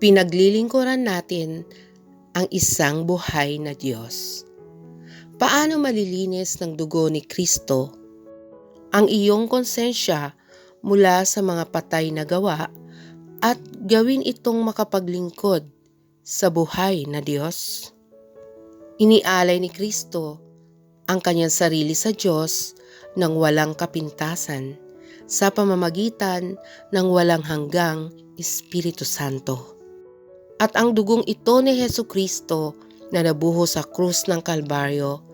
Pinaglilingkuran natin ang isang buhay na Diyos. Paano malilinis ng dugo ni Kristo ang iyong konsensya mula sa mga patay na gawa at gawin itong makapaglingkod sa buhay na Diyos? Inialay ni Kristo ang kanyang sarili sa Diyos ng walang kapintasan sa pamamagitan ng walang hanggang Espiritu Santo. At ang dugong ito ni Heso Kristo na nabuho sa krus ng Kalbaryo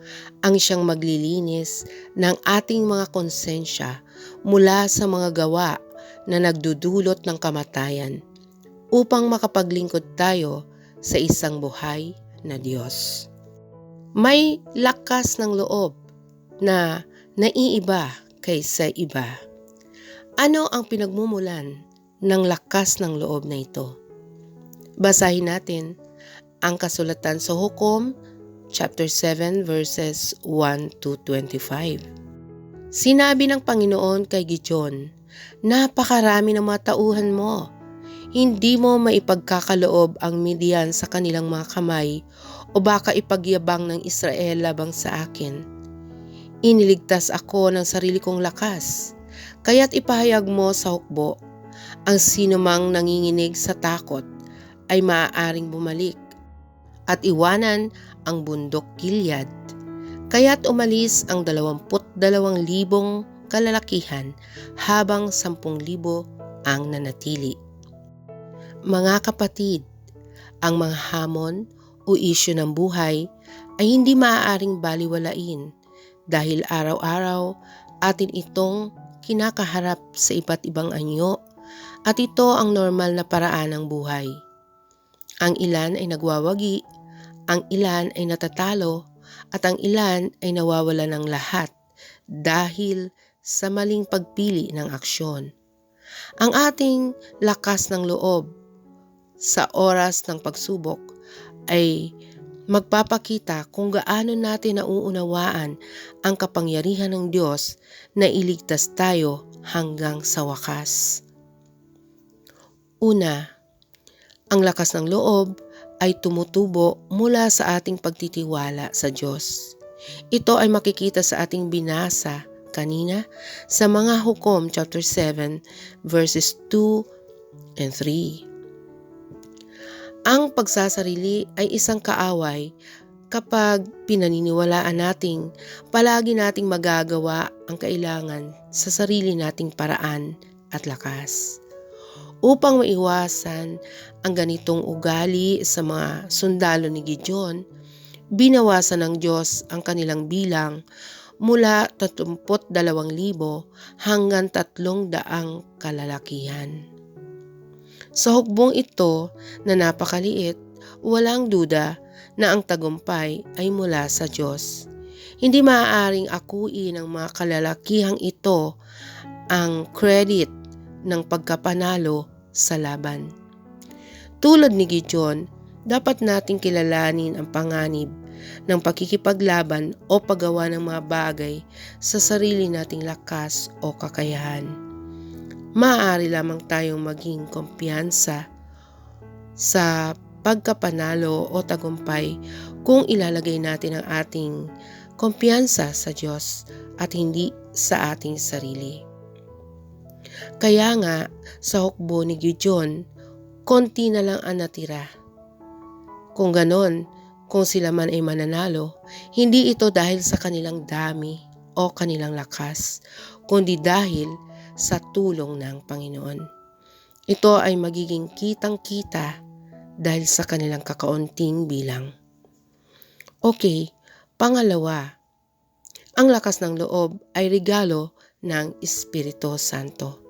ang siyang maglilinis ng ating mga konsensya mula sa mga gawa na nagdudulot ng kamatayan upang makapaglingkod tayo sa isang buhay na Diyos. May lakas ng loob na naiiba kaysa iba. Ano ang pinagmumulan ng lakas ng loob na ito? Basahin natin ang kasulatan sa Hukom chapter 7 verses 1 to 25. Sinabi ng Panginoon kay Gideon, Napakarami ng mga tauhan mo. Hindi mo maipagkakaloob ang Midian sa kanilang mga kamay o baka ipagyabang ng Israel labang sa akin. Iniligtas ako ng sarili kong lakas, kaya't ipahayag mo sa hukbo ang sinumang nanginginig sa takot ay maaaring bumalik at iwanan ang bundok Gilead. Kaya't umalis ang 22,000 kalalakihan habang 10,000 ang nanatili. Mga kapatid, ang mga hamon o isyo ng buhay ay hindi maaaring baliwalain dahil araw-araw atin itong kinakaharap sa iba't ibang anyo at ito ang normal na paraan ng buhay. Ang ilan ay nagwawagi, ang ilan ay natatalo, at ang ilan ay nawawala ng lahat dahil sa maling pagpili ng aksyon. Ang ating lakas ng loob sa oras ng pagsubok ay magpapakita kung gaano natin nauunawaan ang kapangyarihan ng Diyos na iligtas tayo hanggang sa wakas. Una, ang lakas ng loob ay tumutubo mula sa ating pagtitiwala sa Diyos. Ito ay makikita sa ating binasa kanina sa mga hukom chapter 7 verses 2 and 3. Ang pagsasarili ay isang kaaway kapag pinaniniwalaan nating palagi nating magagawa ang kailangan sa sarili nating paraan at lakas upang maiwasan ang ganitong ugali sa mga sundalo ni Gideon, binawasan ng Diyos ang kanilang bilang mula 32,000 hanggang 300 kalalakihan. Sa hukbong ito na napakaliit, walang duda na ang tagumpay ay mula sa Diyos. Hindi maaaring akuin ng mga kalalakihang ito ang credit ng pagkapanalo sa laban. Tulad ni Gideon, dapat nating kilalanin ang panganib ng pakikipaglaban o paggawa ng mga bagay sa sarili nating lakas o kakayahan. Maaari lamang tayong maging kumpiyansa sa pagkapanalo o tagumpay kung ilalagay natin ang ating kumpiyansa sa Diyos at hindi sa ating sarili. Kaya nga, sa hukbo ni Gideon, konti na lang ang natira. Kung ganon, kung sila man ay mananalo, hindi ito dahil sa kanilang dami o kanilang lakas, kundi dahil sa tulong ng Panginoon. Ito ay magiging kitang-kita dahil sa kanilang kakaunting bilang. Okay, pangalawa, ang lakas ng loob ay regalo ng Espiritu Santo.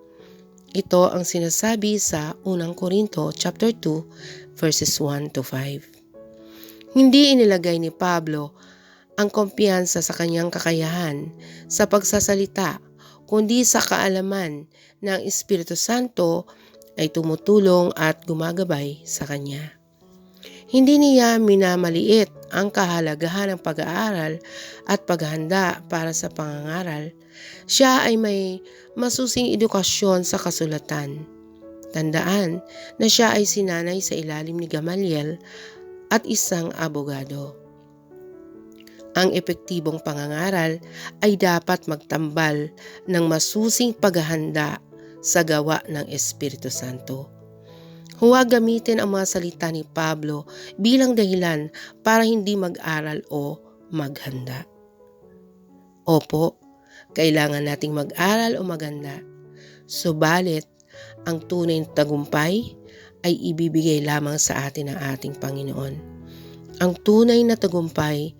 Ito ang sinasabi sa 1 Korinto chapter 2 verses 1 to 5. Hindi inilagay ni Pablo ang kumpiyansa sa kanyang kakayahan sa pagsasalita kundi sa kaalaman ng Espiritu Santo ay tumutulong at gumagabay sa kanya. Hindi niya minamaliit ang kahalagahan ng pag-aaral at paghahanda para sa pangangaral. Siya ay may masusing edukasyon sa kasulatan. Tandaan na siya ay sinanay sa ilalim ni Gamaliel at isang abogado. Ang epektibong pangangaral ay dapat magtambal ng masusing paghahanda sa gawa ng Espiritu Santo. Huwag gamitin ang mga salita ni Pablo bilang dahilan para hindi mag-aral o maghanda. Opo, kailangan nating mag-aral o maganda. Subalit, ang tunay na tagumpay ay ibibigay lamang sa atin ng ating Panginoon. Ang tunay na tagumpay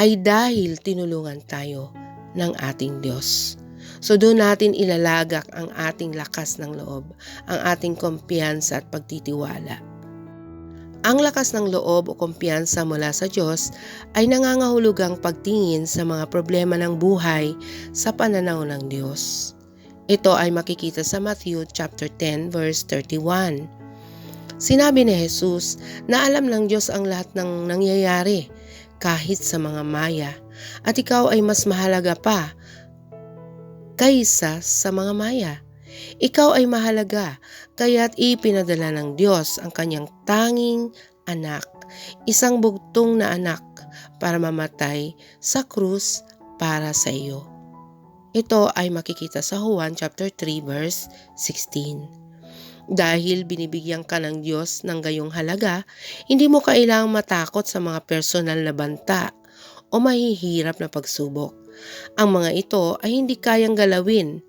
ay dahil tinulungan tayo ng ating Diyos. So doon natin ilalagak ang ating lakas ng loob, ang ating kumpiyansa at pagtitiwala. Ang lakas ng loob o kumpiyansa mula sa Diyos ay nangangahulugang pagtingin sa mga problema ng buhay sa pananaw ng Diyos. Ito ay makikita sa Matthew chapter 10 verse 31. Sinabi ni Jesus na alam ng Diyos ang lahat ng nangyayari kahit sa mga maya at ikaw ay mas mahalaga pa kaysa sa mga maya. Ikaw ay mahalaga, kaya't ipinadala ng Diyos ang kanyang tanging anak, isang bugtong na anak para mamatay sa krus para sa iyo. Ito ay makikita sa Juan chapter 3 verse 16. Dahil binibigyan ka ng Diyos ng gayong halaga, hindi mo kailangang matakot sa mga personal na banta o mahihirap na pagsubok. Ang mga ito ay hindi kayang galawin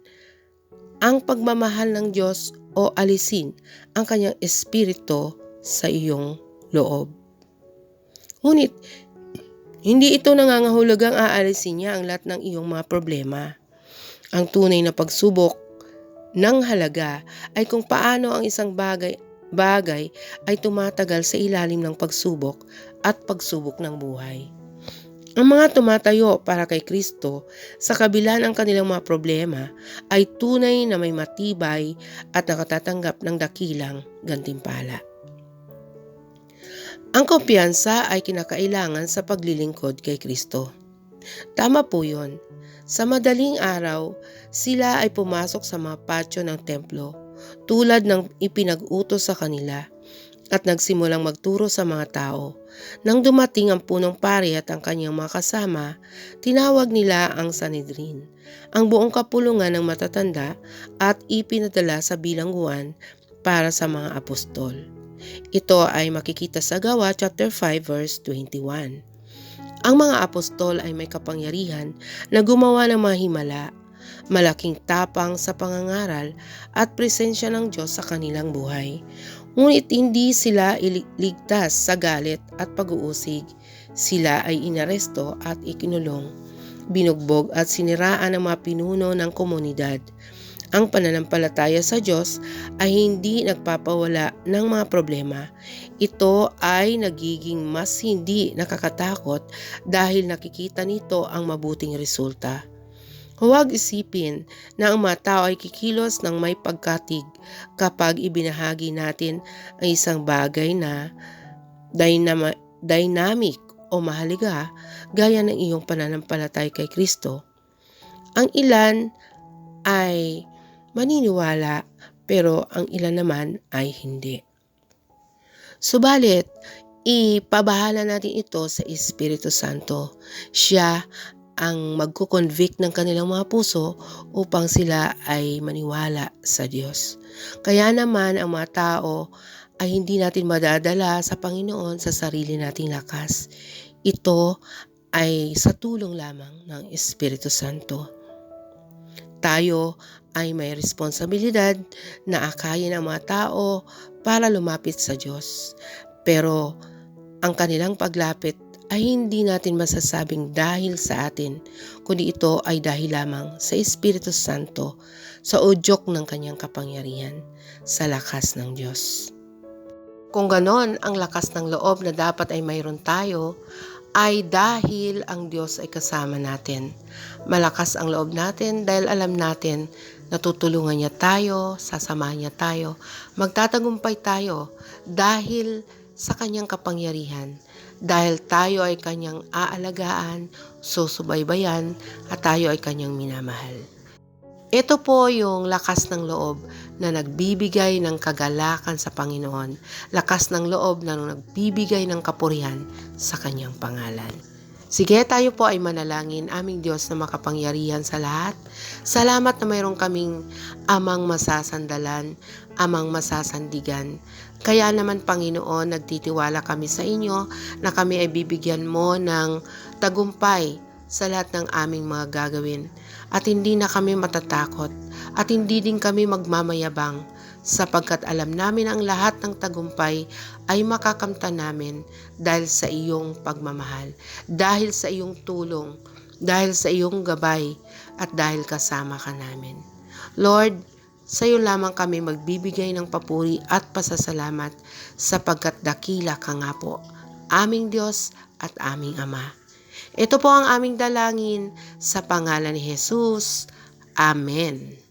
ang pagmamahal ng Diyos o alisin ang kanyang espiritu sa iyong loob. Ngunit, hindi ito nangangahulugang aalisin niya ang lahat ng iyong mga problema. Ang tunay na pagsubok ng halaga ay kung paano ang isang bagay bagay ay tumatagal sa ilalim ng pagsubok at pagsubok ng buhay. Ang mga tumatayo para kay Kristo sa kabila ng kanilang mga problema ay tunay na may matibay at nakatatanggap ng dakilang gantimpala. Ang kumpiyansa ay kinakailangan sa paglilingkod kay Kristo. Tama po yun. Sa madaling araw, sila ay pumasok sa mga patio ng templo tulad ng ipinag-utos sa kanila at nagsimulang magturo sa mga tao. Nang dumating ang punong pari at ang kanyang mga kasama, tinawag nila ang Sanedrin, ang buong kapulungan ng matatanda at ipinadala sa bilangguan para sa mga apostol. Ito ay makikita sa Gawa chapter 5 verse 21. Ang mga apostol ay may kapangyarihan na gumawa ng mga himala, malaking tapang sa pangangaral at presensya ng Diyos sa kanilang buhay. Ngunit hindi sila iligtas sa galit at pag-uusig. Sila ay inaresto at ikinulong, binugbog at siniraan ng mga pinuno ng komunidad. Ang pananampalataya sa Diyos ay hindi nagpapawala ng mga problema. Ito ay nagiging mas hindi nakakatakot dahil nakikita nito ang mabuting resulta. Huwag isipin na ang mga tao ay kikilos ng may pagkatig kapag ibinahagi natin ang isang bagay na dynam- dynamic o mahalaga gaya ng iyong pananampalatay kay Kristo. Ang ilan ay maniniwala pero ang ilan naman ay hindi. Subalit, ipabahala natin ito sa Espiritu Santo. Siya ang magkukonvict ng kanilang mga puso upang sila ay maniwala sa Diyos. Kaya naman ang mga tao ay hindi natin madadala sa Panginoon sa sarili nating lakas. Ito ay sa tulong lamang ng Espiritu Santo. Tayo ay may responsibilidad na akayin ang mga tao para lumapit sa Diyos. Pero ang kanilang paglapit ay hindi natin masasabing dahil sa atin, kundi ito ay dahil lamang sa Espiritu Santo sa udyok ng kanyang kapangyarihan sa lakas ng Diyos. Kung ganon ang lakas ng loob na dapat ay mayroon tayo, ay dahil ang Diyos ay kasama natin. Malakas ang loob natin dahil alam natin na tutulungan niya tayo, sasamahan niya tayo, magtatagumpay tayo dahil sa kanyang kapangyarihan dahil tayo ay kanyang aalagaan, susubaybayan at tayo ay kanyang minamahal. Ito po yung lakas ng loob na nagbibigay ng kagalakan sa Panginoon. Lakas ng loob na nagbibigay ng kapurihan sa kanyang pangalan. Sige, tayo po ay manalangin, aming Diyos na makapangyarihan sa lahat. Salamat na mayroon kaming amang masasandalan, amang masasandigan. Kaya naman, Panginoon, nagtitiwala kami sa inyo na kami ay bibigyan mo ng tagumpay sa lahat ng aming mga gagawin. At hindi na kami matatakot at hindi din kami magmamayabang sapagkat alam namin ang lahat ng tagumpay ay makakamta namin dahil sa iyong pagmamahal, dahil sa iyong tulong, dahil sa iyong gabay, at dahil kasama ka namin. Lord, sa iyo lamang kami magbibigay ng papuri at pasasalamat sapagkat dakila ka nga po, aming Diyos at aming Ama. Ito po ang aming dalangin sa pangalan ni Jesus. Amen.